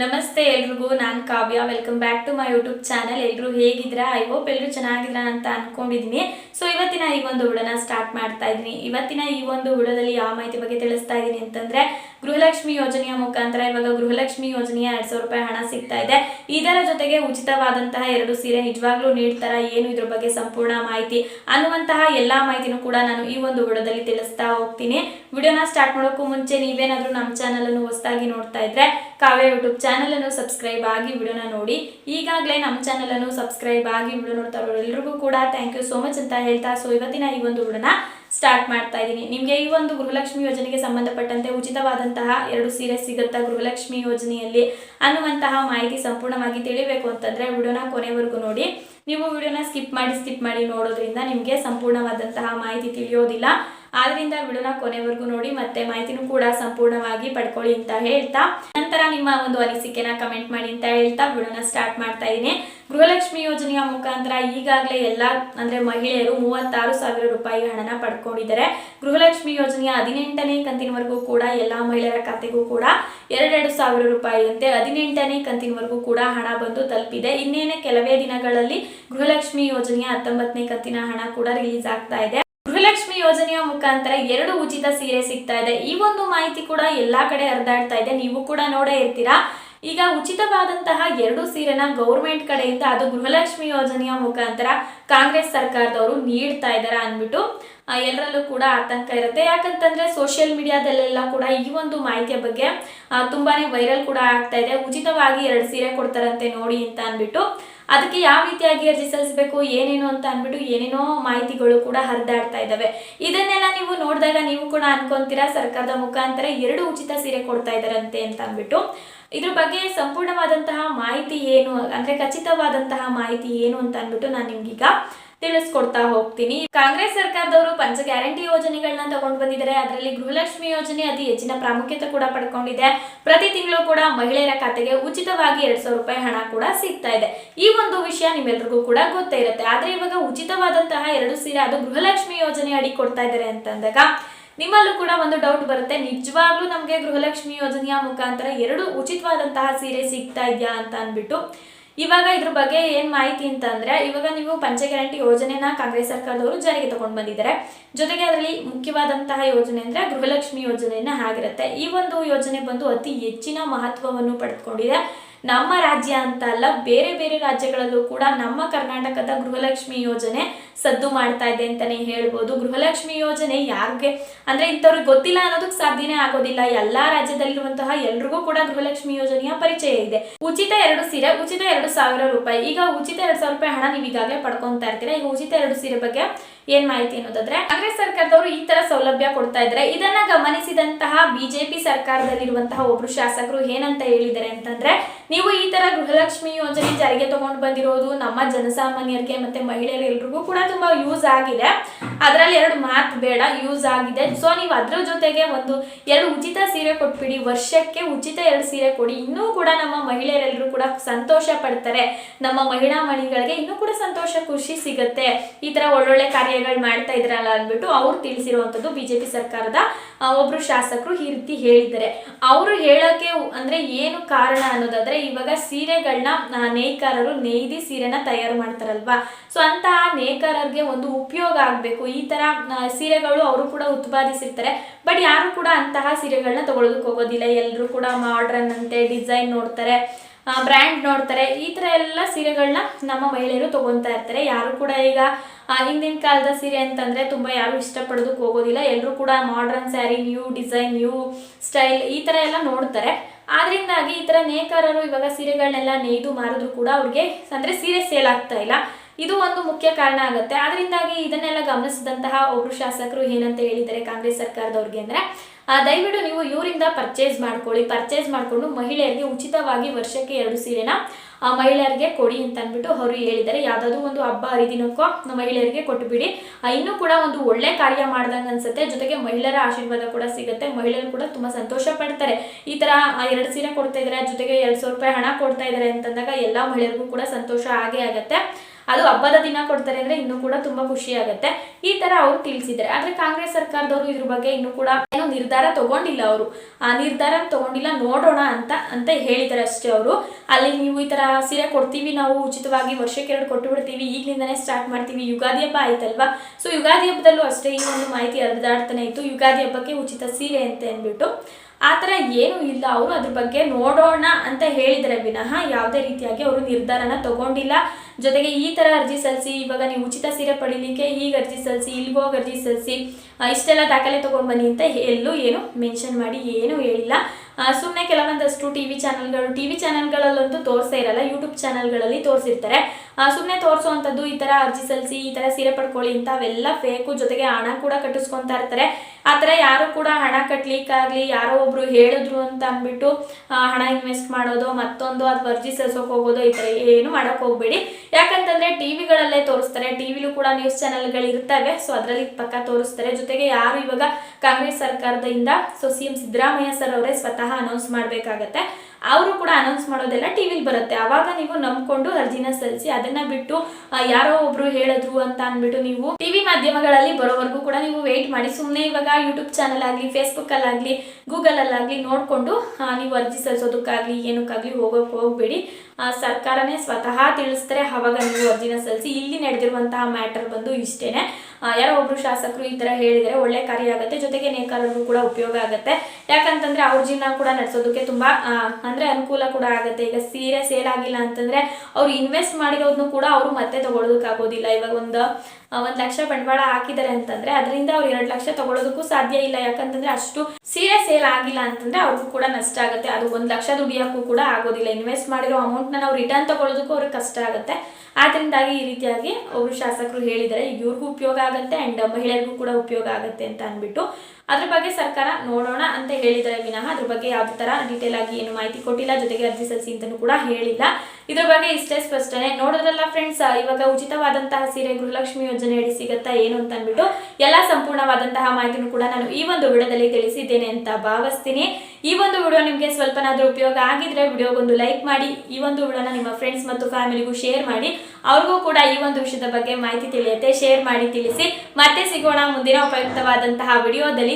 ನಮಸ್ತೆ ಎಲ್ರಿಗೂ, ನಾನು Kavya. Welcome back to my YouTube channel ಎಲ್ಲರೂ ಹೇಗಿದ್ದೀರಾ? ಐ ಹೋಪ್ ಎಲ್ಲರೂ ಚೆನ್ನಾಗಿದ್ದೀರಾ ಅಂತ ಅನ್ಕೊಂಡಿದ್ದೀನಿ ಸೊ ಇವತ್ತಿನ ಈ ಒಂದು ಹುಡನ ಸ್ಟಾರ್ಟ್ ಮಾಡ್ತಾ ಇದ್ದೀನಿ. ಇವತ್ತಿನ ಈ ಒಂದು ಹುಡದಲ್ಲಿ ಯಾವ ಮಾಹಿತಿ ಬಗ್ಗೆ ತಿಳಿಸ್ತಾ ಇದ್ದೀನಿ ಅಂತಂದ್ರೆ ಗೃಹಲಕ್ಷ್ಮಿ ಯೋಜನೆಯ ಮುಖಾಂತರ ಇವಾಗ ಗೃಹಲಕ್ಷ್ಮಿ ಯೋಜನೆಯ ಎರಡ್ ಸಾವಿರ ರೂಪಾಯಿ ಹಣ ಸಿಗ್ತಾ ಇದೆ. ಇದರ ಜೊತೆಗೆ ಉಚಿತವಾದಂತಹ ಎರಡು ಸೀರೆ ನಿಜವಾಗ್ಲೂ ನೀಡ್ತಾರ, ಏನು ಇದ್ರ ಬಗ್ಗೆ ಸಂಪೂರ್ಣ ಮಾಹಿತಿ ಅನ್ನುವಂತಹ ಎಲ್ಲಾ ಮಾಹಿತಿನೂ ಕೂಡ ನಾನು ಈ ಒಂದು ವಿಡಿಯೋದಲ್ಲಿ ತಿಳಿಸ್ತಾ ಹೋಗ್ತೀನಿ. ವಿಡಿಯೋನ ಸ್ಟಾರ್ಟ್ ಮಾಡೋಕ್ಕೂ ಮುಂಚೆ ನೀವೇನಾದ್ರೂ ನಮ್ಮ ಚಾನಲ್ ಅನ್ನು ಹೊಸದಾಗಿ ನೋಡ್ತಾ ಇದ್ರೆ ಕಾವ್ಯ ಯೂಟ್ಯೂಬ್ ಚಾನಲ್ ಅನ್ನು ಸಬ್ಸ್ಕ್ರೈಬ್ ಆಗಿ ವಿಡಿಯೋನ ನೋಡಿ. ಈಗಾಗಲೇ ನಮ್ಮ ಚಾನಲ್ ಅನ್ನು ಸಬ್ಸ್ಕ್ರೈಬ್ ಆಗಿ ವಿಡಿಯೋ ನೋಡ್ತಾ ಎಲ್ಲರಿಗೂ ಕೂಡ ಥ್ಯಾಂಕ್ ಯು ಸೋ ಮಚ್ ಅಂತ ಹೇಳ್ತಾ ಸೊ ಇವತ್ತಿನ ಈ ಒಂದು ವಿಡಿಯೋನ ಸ್ಟಾರ್ಟ್ ಮಾಡ್ತಾ ಇದ್ದೀನಿ ನಿಮಗೆ ಈ ಒಂದು ಗೃಹಲಕ್ಷ್ಮಿ ಯೋಜನೆಗೆ ಸಂಬಂಧಪಟ್ಟಂತೆ ಉಚಿತವಾದಂತಹ ಎರಡು ಸೀರೆ ಸಿಗುತ್ತಾ ಗೃಹಲಕ್ಷ್ಮಿ ಯೋಜನೆಯಲ್ಲಿ ಅನ್ನುವಂತಹ ಮಾಹಿತಿ ಸಂಪೂರ್ಣವಾಗಿ ತಿಳಿಬೇಕು ಅಂತಂದ್ರೆ ವಿಡಿಯೋನ ಕೊನೆವರೆಗೂ ನೋಡಿ. ನೀವು ವಿಡಿಯೋನ ಸ್ಕಿಪ್ ಮಾಡಿ ಸ್ಕಿಪ್ ಮಾಡಿ ನೋಡೋದ್ರಿಂದ ನಿಮಗೆ ಸಂಪೂರ್ಣವಾದಂತಹ ಮಾಹಿತಿ ತಿಳಿಯೋದಿಲ್ಲ. ಆದ್ರಿಂದ ವಿಡಿಯೋನ ಕೊನೆವರೆಗೂ ನೋಡಿ ಮತ್ತೆ ಮಾಹಿತಿನೂ ಕೂಡ ಸಂಪೂರ್ಣವಾಗಿ ಪಡ್ಕೊಳ್ಳಿ ಅಂತ ಹೇಳ್ತಾ. ನಂತರ ನಿಮ್ಮ ಒಂದು ಅನಿಸಿಕೆನ ಕಮೆಂಟ್ ಮಾಡಿ ಅಂತ ಹೇಳ್ತಾ ವಿಡಿಯೋನ ಸ್ಟಾರ್ಟ್ ಮಾಡ್ತಾ ಇದ್ದೀನಿ. ಗೃಹಲಕ್ಷ್ಮಿ ಯೋಜನೆಯ ಮುಖಾಂತರ ಈಗಾಗಲೇ ಎಲ್ಲ, ಅಂದ್ರೆ ಮಹಿಳೆಯರು ಮೂವತ್ತಾರು ಸಾವಿರ ರೂಪಾಯಿ ಹಣನ ಪಡ್ಕೊಂಡಿದ್ದಾರೆ. ಗೃಹಲಕ್ಷ್ಮಿ ಯೋಜನೆಯ ಹದಿನೆಂಟನೇ ಕಂತಿನವರೆಗೂ ಕೂಡ ಎಲ್ಲಾ ಮಹಿಳೆಯರ ಖಾತೆಗೂ ಕೂಡ ಎರಡೆರಡು ಸಾವಿರ ರೂಪಾಯಿ ಅಂತೆ ಹದಿನೆಂಟನೇ ಕಂತಿನವರೆಗೂ ಕೂಡ ಹಣ ಬಂದು ತಲುಪಿದೆ. ಇನ್ನೇನೆ ಕೆಲವೇ ದಿನಗಳಲ್ಲಿ ಗೃಹಲಕ್ಷ್ಮಿ ಯೋಜನೆಯ ಹತ್ತೊಂಬತ್ತನೇ ಕಂತಿನ ಹಣ ಕೂಡ ರಿಲೀಸ್ ಆಗ್ತಾ ಇದೆ. ಯೋಜನೆಯ ಮುಖಾಂತರ ಎರಡು ಉಚಿತ ಸೀರೆ ಸಿಗ್ತಾ ಇದೆ. ಈ ಒಂದು ಮಾಹಿತಿ ಕೂಡ ಎಲ್ಲಾ ಕಡೆ ಹರಿದಾಡ್ತಾ ಇದೆ. ನೀವು ಕೂಡ ನೋಡೇ ಇರ್ತೀರಾ? ಈಗ ಉಚಿತವಾದಂತಹ ಎರಡು ಸೀರೆನ ಗೌರ್ಮೆಂಟ್ ಕಡೆಯಿಂದ, ಅದು ಗೃಹಲಕ್ಷ್ಮಿ ಯೋಜನೆಯ ಮುಖಾಂತರ ಕಾಂಗ್ರೆಸ್ ಸರ್ಕಾರದವರು ನೀಡ್ತಾ ಇದ್ದಾರೆ ಅಂದ್ಬಿಟ್ಟು ಎಲ್ಲರಲ್ಲೂ ಕೂಡ ಆತಂಕ ಇರುತ್ತೆ. ಯಾಕಂತಂದ್ರೆ ಸೋಷಿಯಲ್ ಮೀಡಿಯಾದಲ್ಲೆಲ್ಲ ಕೂಡ ಈ ಒಂದು ಮಾಹಿತಿಯ ಬಗ್ಗೆ ತುಂಬಾನೇ ವೈರಲ್ ಕೂಡ ಆಗ್ತಾ ಇದೆ. ಉಚಿತವಾಗಿ ಎರಡು ಸೀರೆ ಕೊಡ್ತಾರಂತೆ ನೋಡಿ ಅಂತ ಅಂದ್ಬಿಟ್ಟು ಅದಕ್ಕೆ ಯಾವ ರೀತಿಯಾಗಿ ಅರ್ಜಿ ಸಲ್ಲಿಸಬೇಕು, ಏನೇನು ಅಂತ ಅಂದ್ಬಿಟ್ಟು ಏನೇನೋ ಮಾಹಿತಿಗಳು ಕೂಡ ಹರಿದಾಡ್ತಾ ಇದ್ದಾವೆ ಇದನ್ನೆಲ್ಲ ನೀವು ನೋಡಿದಾಗ ನೀವು ಕೂಡ ಅನ್ಕೊಂತೀರಾ? ಸರ್ಕಾರದ ಮುಖಾಂತರ ಎರಡು ಉಚಿತ ಸೀರೆ ಕೊಡ್ತಾ ಇದ್ದಾರಂತೆ ಅಂತ ಅಂದ್ಬಿಟ್ಟು. ಇದ್ರ ಬಗ್ಗೆ ಸಂಪೂರ್ಣವಾದಂತಹ ಮಾಹಿತಿ ಏನು, ಅಂದ್ರೆ ಖಚಿತವಾದಂತಹ ಮಾಹಿತಿ ಏನು ಅಂತ ಅಂದ್ಬಿಟ್ಟು ನಾನು ನಿಮ್ಗೀಗ ತಿಳಿಸ್ಕೊಡ್ತಾ ಹೋಗ್ತೀನಿ. ಕಾಂಗ್ರೆಸ್ ಸರ್ಕಾರದವರು ಪಂಚ ಗ್ಯಾರಂಟಿ ಯೋಜನೆಗಳನ್ನ ತಗೊಂಡು ಬಂದಿದ್ದಾರೆ ಅದರಲ್ಲಿ ಗೃಹಲಕ್ಷ್ಮಿ ಯೋಜನೆ ಅತಿ ಹೆಚ್ಚಿನ ಪ್ರಾಮುಖ್ಯತೆ ಕೂಡ ಪಡ್ಕೊಂಡಿದೆ. ಪ್ರತಿ ತಿಂಗಳು ಕೂಡ ಮಹಿಳೆಯರ ಖಾತೆಗೆ ಉಚಿತವಾಗಿ ಎರಡ್ ಸಾವಿರ ರೂಪಾಯಿ ಹಣ ಕೂಡ ಸಿಗ್ತಾ ಇದೆ. ಈ ಒಂದು ವಿಷಯ ನಿಮ್ಮೆಲ್ರಿಗೂ ಕೂಡ ಗೊತ್ತೇ ಇರುತ್ತೆ. ಆದ್ರೆ ಇವಾಗ ಉಚಿತವಾದಂತಹ ಎರಡು ಸೀರೆ ಅದು ಗೃಹಲಕ್ಷ್ಮಿ ಯೋಜನೆ ಅಡಿ ಕೊಡ್ತಾ ಇದ್ದಾರೆ ಅಂತಂದಾಗ ನಿಮ್ಮಲ್ಲೂ ಕೂಡ ಒಂದು ಡೌಟ್ ಬರುತ್ತೆ. ನಿಜವಾಗ್ಲೂ ನಮಗೆ ಗೃಹಲಕ್ಷ್ಮಿ ಯೋಜನೆಯ ಮುಖಾಂತರ ಎರಡು ಉಚಿತವಾದಂತಹ ಸೀರೆ ಸಿಗ್ತಾ ಇದೆಯಾ ಅಂತ ಅಂದ್ಬಿಟ್ಟು. ಇವಾಗ ಇದ್ರ ಬಗ್ಗೆ ಏನ್ ಮಾಹಿತಿ ಅಂತ ಅಂದ್ರೆ ಇವಾಗ ನೀವು ಪಂಚ ಗ್ಯಾರಂಟಿ ಯೋಜನೆನ ಕಾಂಗ್ರೆಸ್ ಸರ್ಕಾರದವರು ಜಾರಿಗೆ ತಗೊಂಡು ಬಂದಿದ್ದಾರೆ. ಜೊತೆಗೆ ಅದರಲ್ಲಿ ಮುಖ್ಯವಾದಂತಹ ಯೋಜನೆ ಅಂದ್ರೆ ಗೃಹಲಕ್ಷ್ಮಿ ಯೋಜನೆಯನ್ನ ಆಗಿರುತ್ತೆ. ಈ ಒಂದು ಯೋಜನೆ ಬಂದು ಅತಿ ಹೆಚ್ಚಿನ ಮಹತ್ವವನ್ನು ಪಡೆದುಕೊಂಡಿದೆ. ನಮ್ಮ ರಾಜ್ಯ ಅಂತ ಅಲ್ಲ, ಬೇರೆ ಬೇರೆ ರಾಜ್ಯಗಳಲ್ಲೂ ಕೂಡ ನಮ್ಮ ಕರ್ನಾಟಕದ ಗೃಹಲಕ್ಷ್ಮಿ ಯೋಜನೆ ಸದ್ದು ಮಾಡ್ತಾ ಇದೆ ಅಂತಾನೆ ಹೇಳ್ಬೋದು. ಗೃಹಲಕ್ಷ್ಮಿ ಯೋಜನೆ ಯಾರಿಗೆ ಅಂದ್ರೆ ಇಂಥವ್ರಿಗೆ ಗೊತ್ತಿಲ್ಲ ಅನ್ನೋದಕ್ಕೆ ಸಾಧ್ಯನೇ ಆಗೋದಿಲ್ಲ. ಎಲ್ಲಾ ರಾಜ್ಯದಲ್ಲಿರುವಂತಹ ಎಲ್ರಿಗೂ ಕೂಡ ಗೃಹಲಕ್ಷ್ಮಿ ಯೋಜನೆಯ ಪರಿಚಯ ಇದೆ. ಉಚಿತ ಎರಡು ಸೀರೆ, ಉಚಿತ ಎರಡು ಸಾವಿರ ರೂಪಾಯಿ. ಈಗ ಉಚಿತ ಎರಡು ಸಾವಿರ ರೂಪಾಯಿ ಹಣ ನೀವು ಈಗಾಗಲೇ ಪಡ್ಕೊಂತಾ ಇರ್ತೀರಾ? ಈಗ ಉಚಿತ ಎರಡು ಸೀರೆ ಬಗ್ಗೆ ಏನ್ ಮಾಹಿತಿ ಅನ್ನೋದಾದ್ರೆ, ಕಾಂಗ್ರೆಸ್ ಸರ್ಕಾರದವರು ಈ ತರ ಸೌಲಭ್ಯ ಕೊಡ್ತಾ ಇದ್ದಾರೆ ಇದನ್ನ ಗಮನಿಸಿದಂತಹ ಬಿಜೆಪಿ ಸರ್ಕಾರದಲ್ಲಿರುವಂತಹ ಒಬ್ರು ಶಾಸಕರು ಏನಂತ ಹೇಳಿದ್ದಾರೆ ಅಂತಂದ್ರೆ, ನೀವು ಈ ತರ ಗೃಹಲಕ್ಷ್ಮಿ ಯೋಜನೆ ಜಾರಿಗೆ ತಗೊಂಡು ಬಂದಿರೋದು ನಮ್ಮ ಜನಸಾಮಾನ್ಯರಿಗೆ ಮತ್ತೆ ಮಹಿಳೆಯರೆಲ್ರಿಗೂ ಕೂಡ ತುಂಬಾ ಯೂಸ್ ಆಗಿದೆ. ಅದರಲ್ಲಿ ಎರಡು ಮಾತ್ ಬೇಡ, ಯೂಸ್ ಆಗಿದೆ. ಸೊ ನೀವು ಅದ್ರ ಜೊತೆಗೆ ಒಂದು ಎರಡು ಉಚಿತ ಸೀರೆ ಕೊಟ್ಬಿಡಿ, ವರ್ಷಕ್ಕೆ ಉಚಿತ ಎರಡು ಸೀರೆ ಕೊಡಿ. ಇನ್ನೂ ಕೂಡ ನಮ್ಮ ಮಹಿಳೆಯರೆಲ್ಲರೂ ಕೂಡ ಸಂತೋಷ ಪಡ್ತಾರೆ. ನಮ್ಮ ಮಹಿಳಾ ಮಣಿಗಳಿಗೆ ಇನ್ನೂ ಕೂಡ ಸಂತೋಷ, ಖುಷಿ ಸಿಗುತ್ತೆ. ಈ ತರ ಒಳ್ಳೊಳ್ಳೆ ಕಾರ್ಯಗಳು ಮಾಡ್ತಾ ಇದ್ರಲ್ಲ ಅಂದ್ಬಿಟ್ಟು ಅವ್ರು ತಿಳಿಸಿರುವಂತದ್ದು ಬಿಜೆಪಿ ಸರ್ಕಾರದ ಒಬ್ರು ಶಾಸಕರು ಈ ರೀತಿ ಹೇಳಿದ್ದಾರೆ. ಅವರು ಹೇಳೋಕ್ಕೆ ಅಂದ್ರೆ ಏನು ಕಾರಣ ಅನ್ನೋದಾದ್ರೆ ಇವಾಗ ಸೀರೆಗಳನ್ನ ನೇಕಾರರು ನೇಯ್ದಿ ಸೀರೆನ ತಯಾರು ಮಾಡ್ತಾರಲ್ವಾ? ಸೊ ಅಂತಹ ನೇಕಾರರಿಗೆ ಒಂದು ಉಪಯೋಗ ಆಗಬೇಕು. ಈ ತರ ಸೀರೆಗಳು ಅವರು ಕೂಡ ಉತ್ಪಾದಿಸಿರ್ತಾರೆ. ಬಟ್ ಯಾರು ಕೂಡ ಅಂತಹ ಸೀರೆಗಳನ್ನ ತಗೊಳ್ಳೋದಕ್ಕೆ ಹೋಗೋದಿಲ್ಲ. ಎಲ್ಲರೂ ಕೂಡ ಮಾಡ್ರನ್ ಅಂತೆ ಡಿಸೈನ್ ನೋಡ್ತಾರೆ. ಬ್ರ್ಯಾಂಡ್ ನೋಡ್ತಾರೆ. ಈ ಥರ ಎಲ್ಲ ಸೀರೆಗಳನ್ನ ನಮ್ಮ ಮಹಿಳೆಯರು ತೊಗೊತಾ ಇರ್ತಾರೆ. ಯಾರು ಕೂಡ ಈಗ ಹಿಂದಿನ ಕಾಲದ ಸೀರೆ ಅಂತಂದರೆ ತುಂಬ ಯಾರು ಇಷ್ಟಪಡೋದಕ್ಕೆ ಹೋಗೋದಿಲ್ಲ. ಎಲ್ಲರೂ ಕೂಡ modern sari new design new style ಈ ಥರ ಎಲ್ಲ ನೋಡ್ತಾರೆ. ಆದ್ರಿಂದಾಗಿ ಈ ಥರ ನೇಕಾರರು ಇವಾಗ ಸೀರೆಗಳನ್ನೆಲ್ಲ ನೇಯ್ದು ಮಾರಿದ್ರು ಕೂಡ ಅವ್ರಿಗೆ ಅಂದರೆ ಸೀರೆ ಸೇಲ್ ಆಗ್ತಾ ಇಲ್ಲ. ಇದು ಒಂದು ಮುಖ್ಯ ಕಾರಣ ಆಗುತ್ತೆ. ಅದರಿಂದಾಗಿ ಇದನ್ನೆಲ್ಲ ಗಮನಿಸಿದಂತಹ ಒಬ್ರು ಶಾಸಕರು ಏನಂತ ಹೇಳಿದ್ದಾರೆ ಕಾಂಗ್ರೆಸ್ ಸರ್ಕಾರದವ್ರಿಗೆ ಅಂದ್ರೆ ದಯವಿಟ್ಟು ನೀವು ಇವರಿಂದ ಪರ್ಚೇಸ್ ಮಾಡ್ಕೊಳ್ಳಿ. ಪರ್ಚೇಸ್ ಮಾಡಿಕೊಂಡು ಮಹಿಳೆಯರಿಗೆ ಉಚಿತವಾಗಿ ವರ್ಷಕ್ಕೆ ಎರಡು ಸೀರೆನ ಆ, ಮಹಿಳೆಯರಿಗೆ ಕೊಡಿ ಅಂತ ಅಂದ್ಬಿಟ್ಟು ಅವರು ಹೇಳಿದ್ದಾರೆ. ಯಾವ್ದಾದ್ರು ಒಂದು ಹಬ್ಬ ಹರಿದಿನಕ್ಕೋ ಮಹಿಳೆಯರಿಗೆ ಕೊಟ್ಟುಬಿಡಿ ಬಿಡಿ ಇನ್ನೂ ಕೂಡ ಒಂದು ಒಳ್ಳೆ ಕಾರ್ಯ ಮಾಡ್ದಂಗೆ ಅನ್ಸುತ್ತೆ. ಜೊತೆಗೆ ಮಹಿಳೆಯರ ಆಶೀರ್ವಾದ ಕೂಡ ಸಿಗುತ್ತೆ. ಮಹಿಳೆಯರು ಕೂಡ ತುಂಬಾ ಸಂತೋಷ ಪಡ್ತಾರೆ. ಈ ತರ ಆ, ಎರಡು ಸೀರೆ ಕೊಡ್ತಾ ಇದ್ದಾರೆ. ಜೊತೆಗೆ ಎರಡ್ ಸಾವಿರ ರೂಪಾಯಿ ಹಣ ಕೊಡ್ತಾ ಇದ್ದಾರೆ ಅಂತಂದಾಗ ಎಲ್ಲಾ ಮಹಿಳೆಯರಿಗೂ ಕೂಡ ಸಂತೋಷ ಆಗೇ ಆಗತ್ತೆ. ಅದು ಹಬ್ಬದ ದಿನ ಕೊಡ್ತಾರೆ ಅಂದ್ರೆ ಇನ್ನೂ ಕೂಡ ತುಂಬಾ ಖುಷಿ ಆಗುತ್ತೆ. ಈ ತರ ಅವ್ರು ತಿಳಿಸಿದ್ದಾರೆ. ಆದ್ರೆ ಕಾಂಗ್ರೆಸ್ ಸರ್ಕಾರದವರು ಇದ್ರ ಬಗ್ಗೆ ಇನ್ನು ಕೂಡ ಏನೋ ನಿರ್ಧಾರ ತಗೊಂಡಿಲ್ಲ ಅವರು. ಆ ನಿರ್ಧಾರ ತಗೊಂಡಿಲ್ಲ ನೋಡೋಣ ಅಂತ ಅಂತ ಹೇಳಿದ್ದಾರೆ ಅಷ್ಟೇ ಅವರು. ಅಲ್ಲಿ ನೀವು ಈ ತರ ಸೀರೆ ಕೊಡ್ತೀವಿ, ನಾವು ಉಚಿತವಾಗಿ ವರ್ಷಕ್ಕೆ ಎರಡು ಕೊಟ್ಟು ಬಿಡ್ತೀವಿ, ಈಗಲಿಂದನೇ ಸ್ಟಾರ್ಟ್ ಮಾಡ್ತೀವಿ, ಯುಗಾದಿ ಹಬ್ಬ ಆಯ್ತಲ್ವಾ? ಸೊ ಯುಗಾದಿ ಹಬ್ಬದಲ್ಲೂ ಅಷ್ಟೇ ಈ ಒಂದು ಮಾಹಿತಿ ಹರಿದಾಡ್ತಾನೆ ಇತ್ತು. ಯುಗಾದಿ ಹಬ್ಬಕ್ಕೆ ಉಚಿತ ಸೀರೆ ಅಂತ ಅಂದ್ಬಿಟ್ಟು. ಆ ಥರ ಏನೂ ಇಲ್ಲ. ಅವರು ಅದ್ರ ಬಗ್ಗೆ ನೋಡೋಣ ಅಂತ ಹೇಳಿದರೆ ವಿನಃ ಯಾವುದೇ ರೀತಿಯಾಗಿ ಅವರು ನಿರ್ಧಾರನ ತಗೊಂಡಿಲ್ಲ. ಜೊತೆಗೆ ಈ ಥರ ಅರ್ಜಿ ಸಲ್ಲಿಸಿ, ಇವಾಗ ನೀವು ಉಚಿತ ಸೀರೆ ಪಡಿಲಿಕ್ಕೆ ಈಗ ಅರ್ಜಿ ಸಲ್ಲಿಸಿ, ಇಲ್ಲಿಗೆ ಹೋಗಿ ಅರ್ಜಿ ಸಲ್ಲಿಸಿ, ಇಷ್ಟೆಲ್ಲ ದಾಖಲೆ ತೊಗೊಂಡು ಬನ್ನಿ ಅಂತ ಎಲ್ಲೂ ಏನು ಮೆನ್ಷನ್ ಮಾಡಿ ಏನೂ ಹೇಳಿಲ್ಲ. ಸುಮ್ಮನೆ ಕೆಲವೊಂದಷ್ಟು ಟಿ ವಿ ಚಾನಲ್ಗಳು ಟಿ ವಿ ಚಾನಲ್ಗಳಲ್ಲಂತೂ ತೋರಿಸೇ ಇರಲ್ಲ ಯೂಟ್ಯೂಬ್ ಚಾನಲ್ಗಳಲ್ಲಿ ತೋರಿಸಿರ್ತಾರೆ. ಸುಮ್ಮನೆ ತೋರಿಸುವಂಥದ್ದು ಈ ಥರ ಅರ್ಜಿ ಸಲ್ಲಿಸಿ, ಈ ಥರ ಸೀರೆ ಪಡ್ಕೊಳ್ಳಿ, ಇಂಥವೆಲ್ಲ ಫೇಕು ಜೊತೆಗೆ ಹಣ ಕೂಡ ಕಟ್ಟಿಸ್ಕೊತಾ ಇರ್ತಾರೆ. ಆ ಥರ ಯಾರು ಕೂಡ ಹಣ ಕಟ್ಟಲಿಕ್ಕಾಗಲಿ ಯಾರೋ ಒಬ್ರು ಹೇಳಿದ್ರು ಅಂತ ಅಂದ್ಬಿಟ್ಟು ಹಣ ಇನ್ವೆಸ್ಟ್ ಮಾಡೋದು, ಮತ್ತೊಂದು ಅದು ಅರ್ಜಿ ಸಲ್ಸೋಕೆ ಹೋಗೋದು ಈ ಥರ ಏನು ಮಾಡೋಕೆ ಹೋಗ್ಬೇಡಿ. ಟಿವಿಗಳಲ್ಲೇ ತೋರಿಸ್ತಾರೆ. ಟಿವಿಲೂ ಕೂಡ ನ್ಯೂಸ್ ಚಾನೆಲ್ಗಳು ಇರ್ತವೆ. ಸೊ ಅದರಲ್ಲಿ ಪಕ್ಕ ತೋರಿಸ್ತಾರೆ. ಜೊತೆಗೆ ಯಾರು ಇವಾಗ ಕಾಂಗ್ರೆಸ್ ಸರ್ಕಾರದಿಂದ ಸೊ ಸಿ ಸಿದ್ದರಾಮಯ್ಯ ಸರ್ ಅವರೇ ಸ್ವತಃ ಅನೌನ್ಸ್ ಮಾಡಬೇಕಾಗತ್ತೆ. ಅವರು ಕೂಡ ಅನೌನ್ಸ್ ಮಾಡೋದೆಲ್ಲ ಟಿವಿಲಿ ಬರುತ್ತೆ. ಅವಾಗ ನೀವು ನಂಬ್ಕೊಂಡು ಅರ್ಜಿನ ಸಲ್ಲಿಸಿ ಅದನ್ನ ಬಿಟ್ಟು ಯಾರೋ ಒಬ್ರು ಹೇಳಿದ್ರು ಅಂತ ಅಂದ್ಬಿಟ್ಟು ನೀವು ಟಿವಿ ಮಾಧ್ಯಮಗಳಲ್ಲಿ ಬರೋವರೆಗೂ ಕೂಡ ನೀವು ವೇಟ್ ಮಾಡಿ. ಸುಮ್ಮನೆ ಇವಾಗ ಯೂಟ್ಯೂಬ್ ಚಾನಲ್ ಆಗಲಿ ಫೇಸ್ಬುಕ್ಕಲ್ಲಾಗಲಿ ಗೂಗಲಲ್ಲಾಗಲಿ ನೋಡಿಕೊಂಡು ನೀವು ಅರ್ಜಿ ಸಲ್ಲಿಸೋದಕ್ಕಾಗ್ಲಿ, ಏನಕ್ಕಾಗ್ಲಿ ಹೋಗೋಕೆ ಹೋಗಬೇಡಿ. ಸರ್ಕಾರನೇ ಸ್ವತಃ ತಿಳಿಸ್ತಾರೆ, ಅವಾಗ ನೀವು ಅರ್ಜಿನ ಸಲ್ಲಿಸಿ. ಇಲ್ಲಿ ನಡೆದಿರುವಂತಹ ಮ್ಯಾಟರ್ ಬಂದು ಇಷ್ಟೇನೆ. ಯಾರೋ ಒಬ್ರು ಶಾಸಕರು ಈ ಥರ ಹೇಳಿದರೆ ಒಳ್ಳೆ ಕಾರ್ಯ ಆಗುತ್ತೆ, ಜೊತೆಗೆ ನೇಕಾರರಿಗೂ ಕೂಡ ಉಪಯೋಗ ಆಗುತ್ತೆ. ಯಾಕಂತಂದ್ರೆ ಅವ್ರ ಜೀವನ ಕೂಡ ನಡೆಸೋದಕ್ಕೆ ತುಂಬಾ ಅಂದ್ರೆ ಅನುಕೂಲ ಕೂಡ ಆಗುತ್ತೆ. ಈಗ ಸೀರೆ ಸೇಲ್ ಆಗಿಲ್ಲ ಅಂತಂದ್ರೆ ಅವ್ರು ಇನ್ವೆಸ್ಟ್ ಮಾಡಿರೋದನ್ನು ಕೂಡ ಅವರು ಮತ್ತೆ ತಗೊಳ್ಳೋದಕ್ಕಾಗೋದಿಲ್ಲ ಇವಾಗ ಒಂದು ಒಂದ್ ಲಕ್ಷ ಬಂಡವಾಳ ಹಾಕಿದ್ದಾರೆ ಅಂತಂದ್ರೆ ಅದರಿಂದ ಅವ್ರು ಎರಡು ಲಕ್ಷ ತಗೊಳ್ಳೋದಕ್ಕೂ ಸಾಧ್ಯ ಇಲ್ಲ. ಯಾಕಂತಂದ್ರೆ ಅಷ್ಟು ಸೀರೆ ಸೇಲ್ ಆಗಿಲ್ಲ ಅಂತಂದ್ರೆ ಅವ್ರಿಗೂ ಕೂಡ ನಷ್ಟ ಆಗುತ್ತೆ. ಅದು ಒಂದ್ ಲಕ್ಷ ದುಡಿಯೋಕ್ಕೂ ಕೂಡ ಆಗೋದಿಲ್ಲ. ಇನ್ವೆಸ್ಟ್ ಮಾಡಿರೋ ಅಮೌಂಟ್ನ ನಾವು ರಿಟರ್ನ್ ತಗೊಳ್ಳೋದಕ್ಕೂ ಅವ್ರಿಗೆ ಕಷ್ಟ ಆಗುತ್ತೆ. ಆದ್ರಿಂದಾಗಿ ಈ ರೀತಿಯಾಗಿ ಒಬ್ಬರು ಶಾಸಕರು ಹೇಳಿದ್ದಾರೆ. ಇವ್ರಿಗೂ ಉಪಯೋಗ ಆಗುತ್ತೆ ಅಂಡ್ ಮಹಿಳೆಯರಿಗೂ ಕೂಡ ಉಪಯೋಗ ಆಗುತ್ತೆ ಅಂತ ಅಂದ್ಬಿಟ್ಟು ಅದ್ರ ಬಗ್ಗೆ ಸರ್ಕಾರ ನೋಡೋಣ ಅಂತ ಹೇಳಿದ್ದಾರೆ. ವಿನಃ ಅದ್ರ ಬಗ್ಗೆ ಯಾವ ಥರ ಡೀಟೇಲ್ ಆಗಿ ಏನು ಮಾಹಿತಿ ಕೊಟ್ಟಿಲ್ಲ. ಜೊತೆಗೆ ಅರ್ಜಿ ಸಲ್ಲಿಸಿ ಅಂತಲೂ ಕೂಡ ಹೇಳಿಲ್ಲ. ಇದ್ರ ಬಗ್ಗೆ ಇಷ್ಟೇ ಸ್ಪಷ್ಟನೆ. ನೋಡೋದ್ರಲ್ಲ ಫ್ರೆಂಡ್ಸ್ ಇವಾಗ ಉಚಿತವಾದಂತಹ ಸೀರೆ ಗೃಹಲಕ್ಷ್ಮಿ ಯೋಜನೆಯಡಿ ಸಿಗುತ್ತಾ ಏನು ಅಂತ ಅಂದ್ಬಿಟ್ಟು ಎಲ್ಲ ಸಂಪೂರ್ಣವಾದಂತಹ ಮಾಹಿತಿನೂ ಕೂಡ ನಾನು ಈ ಒಂದು ವಿಡಿಯೋದಲ್ಲಿ ತಿಳಿಸಿದ್ದೇನೆ ಅಂತ ಭಾವಿಸ್ತೀನಿ. ಈ ಒಂದು ವಿಡಿಯೋ ನಿಮಗೆ ಸ್ವಲ್ಪನಾದ್ರೂ ಉಪಯೋಗ ಆಗಿದ್ರೆ ವಿಡಿಯೋಗೊಂದು ಲೈಕ್ ಮಾಡಿ, ಈ ಒಂದು ವಿಡಿಯೋನ ನಿಮ್ಮ ಫ್ರೆಂಡ್ಸ್ ಮತ್ತು ಫ್ಯಾಮಿಲಿಗೂ ಶೇರ್ ಮಾಡಿ. ಅವ್ರಿಗೂ ಕೂಡ ಈ ಒಂದು ವಿಷಯದ ಬಗ್ಗೆ ಮಾಹಿತಿ ತಿಳಿಯುತ್ತೆ ಶೇರ್ ಮಾಡಿ, ತಿಳಿಸಿ. ಮತ್ತೆ ಸಿಗೋಣ ಮುಂದಿನ ಉಪಯುಕ್ತವಾದಂತಹ ವಿಡಿಯೋದಲ್ಲಿ.